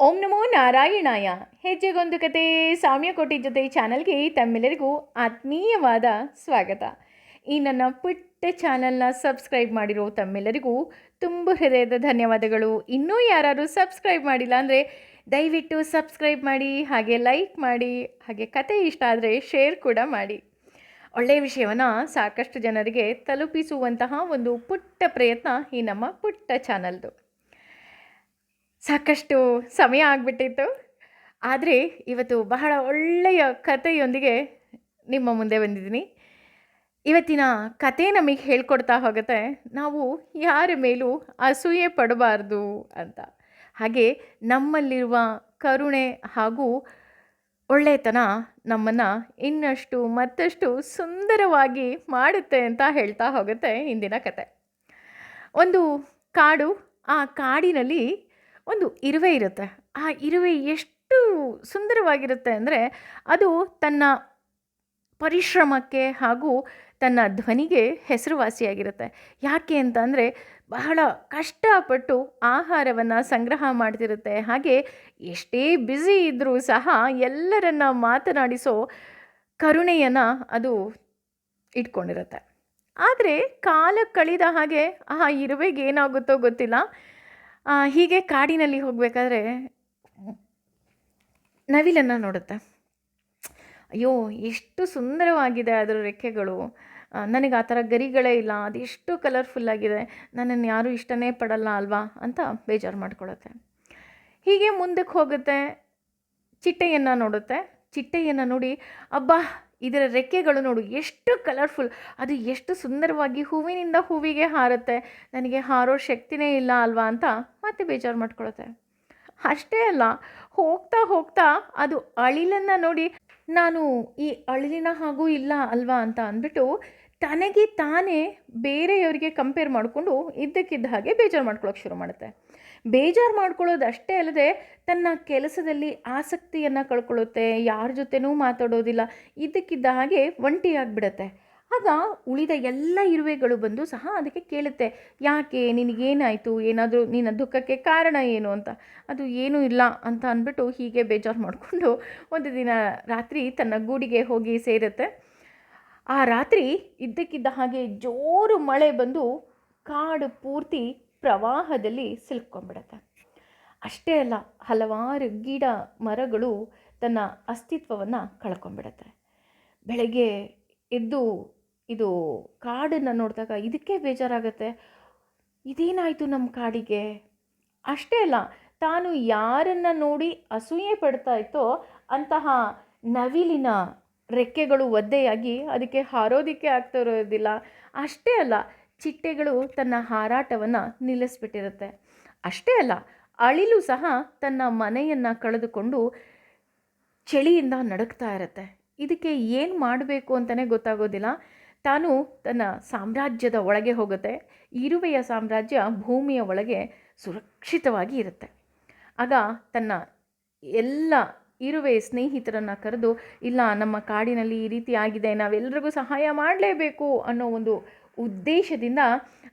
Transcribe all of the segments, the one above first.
ಓಂ ನಮೋ ನಾರಾಯಣಾಯ. ಹೆಜ್ಜೆಗೊಂದು ಕತೆ. ಸಾಮ್ಯಕೋಟಿ ಜೊತೆ ಚಾನಲ್ಗೆ ತಮ್ಮೆಲ್ಲರಿಗೂ ಆತ್ಮೀಯವಾದ ಸ್ವಾಗತ. ಈ ನನ್ನ ಪುಟ್ಟ ಚಾನಲ್ನ ಸಬ್ಸ್ಕ್ರೈಬ್ ಮಾಡಿರೋ ತಮ್ಮೆಲ್ಲರಿಗೂ ತುಂಬ ಹೃದಯದ ಧನ್ಯವಾದಗಳು. ಇನ್ನೂ ಯಾರಾದರೂ ಸಬ್ಸ್ಕ್ರೈಬ್ ಮಾಡಿಲ್ಲ ಅಂದರೆ ದಯವಿಟ್ಟು ಸಬ್ಸ್ಕ್ರೈಬ್ ಮಾಡಿ, ಹಾಗೆ ಲೈಕ್ ಮಾಡಿ, ಹಾಗೆ ಕತೆ ಇಷ್ಟ ಆದರೆ ಶೇರ್ ಕೂಡ ಮಾಡಿ. ಒಳ್ಳೆಯ ವಿಷಯವನ್ನು ಸಾಕಷ್ಟು ಜನರಿಗೆ ತಲುಪಿಸುವಂತಹ ಒಂದು ಪುಟ್ಟ ಪ್ರಯತ್ನ ಈ ನಮ್ಮ ಪುಟ್ಟ ಚಾನಲ್ದು. ಸಾಕಷ್ಟು ಸಮಯ ಆಗಿಬಿಟ್ಟಿತ್ತು. ಆದರೆ ಇವತ್ತು ಬಹಳ ಒಳ್ಳೆಯ ಕಥೆಯೊಂದಿಗೆ ನಿಮ್ಮ ಮುಂದೆ ಬಂದಿದ್ದೀನಿ. ಇವತ್ತಿನ ಕತೆ ನಮಗೆ ಹೇಳ್ಕೊಡ್ತಾ ಹೋಗುತ್ತೆ. ನಾವು ಯಾರ ಮೇಲೂ ಅಸೂಯೆ ಪಡಬಾರ್ದು ಅಂತ. ಹಾಗೆ ನಮ್ಮಲ್ಲಿರುವ ಕರುಣೆ ಹಾಗೂ ಒಳ್ಳೆತನ ನಮ್ಮನ್ನು ಇನ್ನಷ್ಟು ಮತ್ತಷ್ಟು ಸುಂದರವಾಗಿ ಮಾಡುತ್ತೆ ಅಂತ ಹೇಳ್ತಾ ಹೋಗುತ್ತೆ ಇಂದಿನ ಕತೆ ಒಂದು ಕಾಡು, ಆ ಕಾಡಿನಲ್ಲಿ ಒಂದು ಇರುವೆ ಇರುತ್ತೆ. ಆ ಇರುವೆ ಎಷ್ಟು ಸುಂದರವಾಗಿರುತ್ತೆ ಅಂದರೆ ಅದು ತನ್ನ ಪರಿಶ್ರಮಕ್ಕೆ ಹಾಗೂ ತನ್ನ ಧ್ವನಿಗೆ ಹೆಸರುವಾಸಿಯಾಗಿರುತ್ತೆ. ಯಾಕೆ ಅಂತ ಅಂದರೆ ಬಹಳ ಕಷ್ಟಪಟ್ಟು ಆಹಾರವನ್ನು ಸಂಗ್ರಹ ಮಾಡ್ತಿರುತ್ತೆ. ಹಾಗೆ ಎಷ್ಟೇ ಬ್ಯುಸಿ ಇದ್ದರೂ ಸಹ ಎಲ್ಲರನ್ನ ಮಾತನಾಡಿಸೋ ಕರುಣೆಯನ್ನು ಅದು ಇಟ್ಕೊಂಡಿರುತ್ತೆ. ಆದರೆ ಕಾಲ ಕಳೆದ ಹಾಗೆ ಆ ಇರುವೆಗೆ ಏನಾಗುತ್ತೋ ಗೊತ್ತಿಲ್ಲ. ಹೀಗೆ ಕಾಡಿನಲ್ಲಿ ಹೋಗಬೇಕಾದ್ರೆ ನವಿಲನ್ನು ನೋಡುತ್ತೆ. ಅಯ್ಯೋ, ಎಷ್ಟು ಸುಂದರವಾಗಿದೆ ಅದರ ರೆಕ್ಕೆಗಳು. ನನಗೆ ಆ ಥರ ಗರಿಗಳೇ ಇಲ್ಲ, ಅದೆಷ್ಟು ಕಲರ್ಫುಲ್ಲಾಗಿದೆ ನನ್ನನ್ನು ಯಾರೂ ಇಷ್ಟನೇ ಪಡಲ್ಲ ಅಲ್ವಾ ಅಂತ ಬೇಜಾರು ಮಾಡ್ಕೊಳುತ್ತೆ. ಹೀಗೆ ಮುಂದಕ್ಕೆ ಹೋಗುತ್ತೆ, ಚಿಟ್ಟೆಯನ್ನು ನೋಡುತ್ತೆ. ಚಿಟ್ಟೆಯನ್ನು ನೋಡಿ, ಅಬ್ಬಾ ಇದರ ರೆಕ್ಕೆಗಳು ನೋಡು, ಎಷ್ಟು ಕಲರ್ಫುಲ್ ಅದು ಎಷ್ಟು ಸುಂದರವಾಗಿ ಹೂವಿನಿಂದ ಹೂವಿಗೆ ಹಾರುತ್ತೆ. ನನಗೆ ಹಾರೋ ಶಕ್ತಿನೇ ಇಲ್ಲ ಅಲ್ವಾ ಅಂತ ಮತ್ತೆ ಬೇಜಾರು ಮಾಡ್ಕೊಳುತ್ತೆ. ಅಷ್ಟೇ ಅಲ್ಲ, ಹೋಗ್ತಾ ಹೋಗ್ತಾ ಅದು ಅಳಿಲನ್ನು ನೋಡಿ, ನಾನು ಈ ಅಳಿಲಿನ ಹಾಗೂ ಇಲ್ಲ ಅಲ್ವಾ ಅಂತ ಅಂದ್ಬಿಟ್ಟು ತನಗೆ ತಾನೇ ಬೇರೆಯವರಿಗೆ ಕಂಪೇರ್ ಮಾಡಿಕೊಂಡು ಇದ್ದಕ್ಕಿದ್ದ ಹಾಗೆ ಬೇಜಾರು ಮಾಡ್ಕೊಳ್ಳೋಕೆ ಶುರು ಮಾಡುತ್ತೆ. ಬೇಜಾರು ಮಾಡ್ಕೊಳ್ಳೋದು ಅಷ್ಟೇ ಅಲ್ಲದೆ ತನ್ನ ಕೆಲಸದಲ್ಲಿ ಆಸಕ್ತಿಯನ್ನು ಕಳ್ಕೊಳ್ಳುತ್ತೆ, ಯಾರ ಜೊತೆನೂ ಮಾತಾಡೋದಿಲ್ಲ, ಇದ್ದಕ್ಕಿದ್ದ ಹಾಗೆ ಒಂಟಿಯಾಗಿಬಿಡತ್ತೆ ಆಗ ಉಳಿದ ಎಲ್ಲ ಇರುವೆಗಳು ಬಂದು ಸಹ ಅದಕ್ಕೆ ಕೇಳುತ್ತೆ, ಯಾಕೆ ನಿನಗೇನಾಯಿತು? ಏನಾದರೂ ನಿನ್ನ ದುಃಖಕ್ಕೆ ಕಾರಣ ಏನು? ಅಂತ. ಅದು ಏನೂ ಇಲ್ಲ ಅಂತ ಅಂದ್ಬಿಟ್ಟು ಹೀಗೆ ಬೇಜಾರು ಮಾಡಿಕೊಂಡು ಒಂದು ದಿನ ರಾತ್ರಿ ತನ್ನ ಗೂಡಿಗೆ ಹೋಗಿ ಸೇರುತ್ತೆ. ಆ ರಾತ್ರಿ ಇದ್ದಕ್ಕಿದ್ದ ಹಾಗೆ ಜೋರು ಮಳೆ ಬಂದು ಕಾಡು ಪೂರ್ತಿ ಪ್ರವಾಹದಲ್ಲಿ ಸಿಲುಕೊಂಡ್ಬಿಡತ್ತೆ. ಅಷ್ಟೇ ಅಲ್ಲ, ಹಲವಾರು ಗಿಡ ಮರಗಳು ತನ್ನ ಅಸ್ತಿತ್ವವನ್ನು ಕಳ್ಕೊಂಡ್ಬಿಡತ್ತೆ. ಬೆಳಗ್ಗೆ ಎದ್ದು ಇದು ಕಾಡನ್ನು ನೋಡಿದಾಗ ಇದಕ್ಕೆ ಬೇಜಾರಾಗತ್ತೆ. ಇದೇನಾಯಿತು ನಮ್ಮ ಕಾಡಿಗೆ? ಅಷ್ಟೇ ಅಲ್ಲ, ತಾನು ಯಾರನ್ನು ನೋಡಿ ಅಸೂಯೆ ಪಡ್ತಾ ಇತ್ತೋ ಅಂತಹ ನವಿಲಿನ ರೆಕ್ಕೆಗಳು ಒದ್ದೆಯಾಗಿ ಅದಕ್ಕೆ ಹಾರೋದಿಕ್ಕೆ ಆಗ್ತಾ ಇರೋದಿಲ್ಲ ಅಷ್ಟೇ ಅಲ್ಲ, ಚಿಟ್ಟೆಗಳು ತನ್ನ ಹಾರಾಟವನ್ನು ನಿಲ್ಲಿಸ್ಬಿಟ್ಟಿರುತ್ತೆ. ಅಷ್ಟೇ ಅಲ್ಲ, ಅಳಿಲು ಸಹ ತನ್ನ ಮನೆಯನ್ನು ಕಳೆದುಕೊಂಡು ಚಳಿಯಿಂದ ನಡುಕ್ತಾ ಇರುತ್ತೆ. ಇದಕ್ಕೆ ಏನು ಮಾಡಬೇಕು ಅಂತಲೇ ಗೊತ್ತಾಗೋದಿಲ್ಲ. ತಾನು ತನ್ನ ಸಾಮ್ರಾಜ್ಯದ ಒಳಗೆ ಹೋಗುತ್ತೆ. ಇರುವೆಯ ಸಾಮ್ರಾಜ್ಯ ಭೂಮಿಯ ಒಳಗೆ ಸುರಕ್ಷಿತವಾಗಿ ಇರುತ್ತೆ. ಆಗ ತನ್ನ ಎಲ್ಲ ಇರುವೆ ಸ್ನೇಹಿತರನ್ನು ಕರೆದು, ಇಲ್ಲ, ನಮ್ಮ ಕಾಡಿನಲ್ಲಿ ಈ ರೀತಿ ಆಗಿದೆ ನಾವೆಲ್ಲರಿಗೂ ಸಹಾಯ ಮಾಡಲೇಬೇಕು ಅನ್ನೋ ಒಂದು ಉದ್ದೇಶದಿಂದ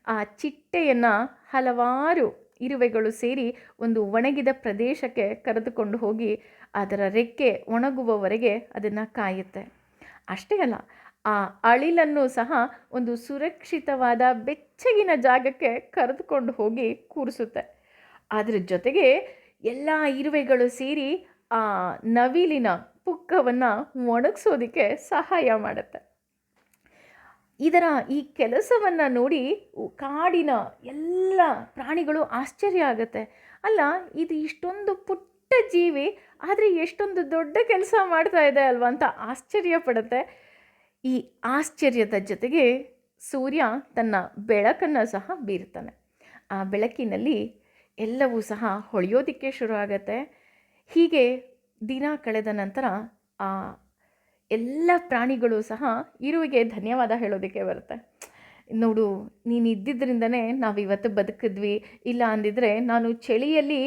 ಆ ಚಿಟ್ಟೆಯನ್ನು ಹಲವಾರು ಇರುವೆಗಳು ಸೇರಿ ಒಂದು ಒಣಗಿದ ಪ್ರದೇಶಕ್ಕೆ ಕರೆದುಕೊಂಡು ಹೋಗಿ ಅದರ ರೆಕ್ಕೆ ಒಣಗುವವರೆಗೆ ಅದನ್ನು ಕಾಯುತ್ತೆ. ಅಷ್ಟೇ ಅಲ್ಲ, ಆ ಅಳಿಲನ್ನು ಸಹ ಒಂದು ಸುರಕ್ಷಿತವಾದ ಬೆಚ್ಚಗಿನ ಜಾಗಕ್ಕೆ ಕರೆದುಕೊಂಡು ಹೋಗಿ ಕೂರಿಸುತ್ತೆ. ಅದರ ಜೊತೆಗೆ ಎಲ್ಲ ಇರುವೆಗಳು ಸೇರಿ ಆ ನವಿಲಿನ ಪುಕ್ಕವನ್ನು ಒಣಗಿಸೋದಕ್ಕೆ ಸಹಾಯ ಮಾಡುತ್ತೆ. ಇದರ ಈ ಕೆಲಸವನ್ನು ನೋಡಿ ಕಾಡಿನ ಎಲ್ಲ ಪ್ರಾಣಿಗಳು ಆಶ್ಚರ್ಯ ಆಗುತ್ತೆ. ಅಲ್ಲ, ಇದು ಇಷ್ಟೊಂದು ಪುಟ್ಟ ಜೀವಿ, ಆದರೆ ಎಷ್ಟೊಂದು ದೊಡ್ಡ ಕೆಲಸ ಮಾಡ್ತಾ ಇದೆ ಅಲ್ವಾ ಅಂತ ಆಶ್ಚರ್ಯ ಪಡುತ್ತೆ. ಈ ಆಶ್ಚರ್ಯದ ಜೊತೆಗೆ ಸೂರ್ಯ ತನ್ನ ಬೆಳಕನ್ನು ಸಹ ಬೀರ್ತಾನೆ. ಆ ಬೆಳಕಿನಲ್ಲಿ ಎಲ್ಲವೂ ಸಹ ಹೊಳೆಯೋದಕ್ಕೆ ಶುರು ಆಗತ್ತೆ. ಹೀಗೆ ದಿನ ಕಳೆದ ನಂತರ ಆ ಎಲ್ಲ ಪ್ರಾಣಿಗಳು ಸಹ ಇರುವಿಗೆ ಧನ್ಯವಾದ ಹೇಳೋದಕ್ಕೆ ಬರುತ್ತೆ. ನೋಡು, ನೀನು ಇದ್ದಿದ್ದರಿಂದನೇ ನಾವು ಇವತ್ತು ಬದುಕಿದ್ವಿ. ಇಲ್ಲ ಅಂದಿದ್ರೆ ನಾನು ಚಳಿಯಲ್ಲಿ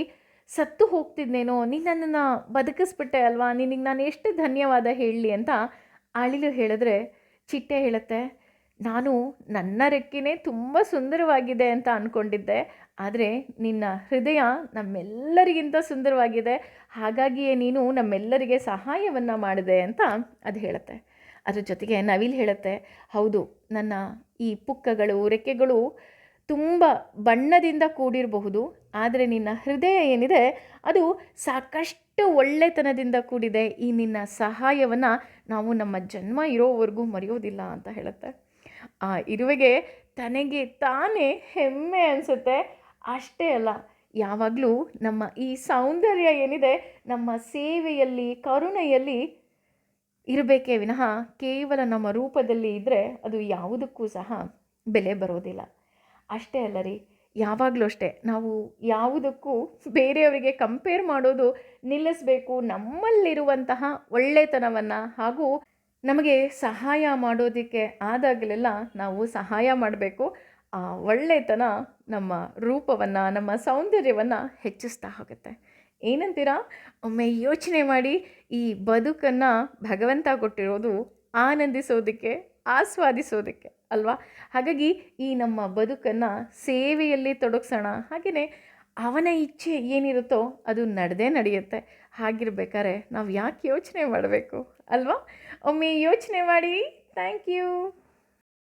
ಸತ್ತು ಹೋಗ್ತಿದ್ನೇನೋ, ನೀನು ನನ್ನನ್ನು ಬದುಕಿಸ್ಬಿಟ್ಟೆ ಅಲ್ವಾ? ನಿನಗೆ ನಾನು ಎಷ್ಟು ಧನ್ಯವಾದ ಹೇಳಲಿ ಅಂತ ಅಳಿಲು ಹೇಳಿದ್ರೆ ಚಿಟ್ಟೆ ಹೇಳುತ್ತೆ ನಾನು ನನ್ನ ರೆಕ್ಕೆನೇ ತುಂಬ ಸುಂದರವಾಗಿದೆ ಅಂತ ಅಂದ್ಕೊಂಡಿದ್ದೆ ಆದರೆ ನಿನ್ನ ಹೃದಯ ನಮ್ಮೆಲ್ಲರಿಗಿಂತ ಸುಂದರವಾಗಿದೆ. ಹಾಗಾಗಿಯೇ ನೀನು ನಮ್ಮೆಲ್ಲರಿಗೆ ಸಹಾಯವನ್ನು ಮಾಡಿದೆ ಅಂತ ಅದು ಹೇಳುತ್ತೆ. ಅದ್ರ ಜೊತೆಗೆ ನವಿಲ್ ಹೇಳುತ್ತೆ, ಹೌದು, ನನ್ನ ಈ ಪುಕ್ಕಗಳು, ರೆಕ್ಕೆಗಳು ತುಂಬ ಬಣ್ಣದಿಂದ ಕೂಡಿರಬಹುದು, ಆದರೆ ನಿನ್ನ ಹೃದಯ ಏನಿದೆ, ಅದು ಸಾಕಷ್ಟು ಒಳ್ಳೆತನದಿಂದ ಕೂಡಿದೆ. ಈ ನಿನ್ನ ಸಹಾಯವನ್ನು ನಾವು ನಮ್ಮ ಜನ್ಮ ಇರೋವರೆಗೂ ಮರೆಯೋದಿಲ್ಲ ಅಂತ ಹೇಳುತ್ತೆ. ಆ ಇರುವೆಗೆ ತನಗೆ ತಾನೇ ಹೆಮ್ಮೆ ಅನಿಸುತ್ತೆ. ಅಷ್ಟೇ ಅಲ್ಲ, ಯಾವಾಗಲೂ ನಮ್ಮ ಈ ಸೌಂದರ್ಯ ಏನಿದೆ, ನಮ್ಮ ಸೇವೆಯಲ್ಲಿ, ಕರುಣೆಯಲ್ಲಿ ಇರಬೇಕೇ ವಿನಃ ಕೇವಲ ನಮ್ಮ ರೂಪದಲ್ಲಿ ಇದ್ದರೆ ಅದು ಯಾವುದಕ್ಕೂ ಸಹ ಬೆಲೆ ಬರೋದಿಲ್ಲ. ಅಷ್ಟೇ ಅಲ್ಲ ರೀ, ಯಾವಾಗಲೂ ಅಷ್ಟೇ ನಾವು ಯಾವುದಕ್ಕೂ ಬೇರೆಯವರಿಗೆ ಕಂಪೇರ್ ಮಾಡೋದು ನಿಲ್ಲಿಸಬೇಕು, ನಮ್ಮಲ್ಲಿರುವಂತಹ ಒಳ್ಳೆತನವನ್ನು ಹಾಗೂ ನಮಗೆ ಸಹಾಯ ಮಾಡೋದಕ್ಕೆ ಆದಾಗಲೆಲ್ಲ ನಾವು ಸಹಾಯ ಮಾಡಬೇಕು. ಆ ಒಳ್ಳೆತನ ನಮ್ಮ ರೂಪವನ್ನು, ನಮ್ಮ ಸೌಂದರ್ಯವನ್ನು ಹೆಚ್ಚಿಸ್ತಾ ಹೋಗುತ್ತೆ. ಏನಂತೀರಾ? ಒಮ್ಮೆ ಯೋಚನೆ ಮಾಡಿ ಈ ಬದುಕನ್ನು ಭಗವಂತ ಕೊಟ್ಟಿರೋದು ಆನಂದಿಸೋದಕ್ಕೆ, ಆಸ್ವಾದಿಸೋದಕ್ಕೆ ಅಲ್ವಾ? ಹಾಗಾಗಿ ಈ ನಮ್ಮ ಬದುಕನ್ನು ಸೇವೆಯಲ್ಲಿ ತೊಡಗಿಸೋಣ. ಹಾಗೆಯೇ ಅವನ ಇಚ್ಛೆ ಏನಿರುತ್ತೋ ಅದು ನಡೆದೇ ನಡೆಯುತ್ತೆ. ಹಾಗಿರ್ಬೇಕಾದ್ರೆ ನಾವು ಯಾಕೆ ಯೋಚನೆ ಮಾಡಬೇಕು ಅಲ್ವಾ? ಒಮ್ಮೆ ಯೋಚನೆ ಮಾಡಿ ಥ್ಯಾಂಕ್ ಯು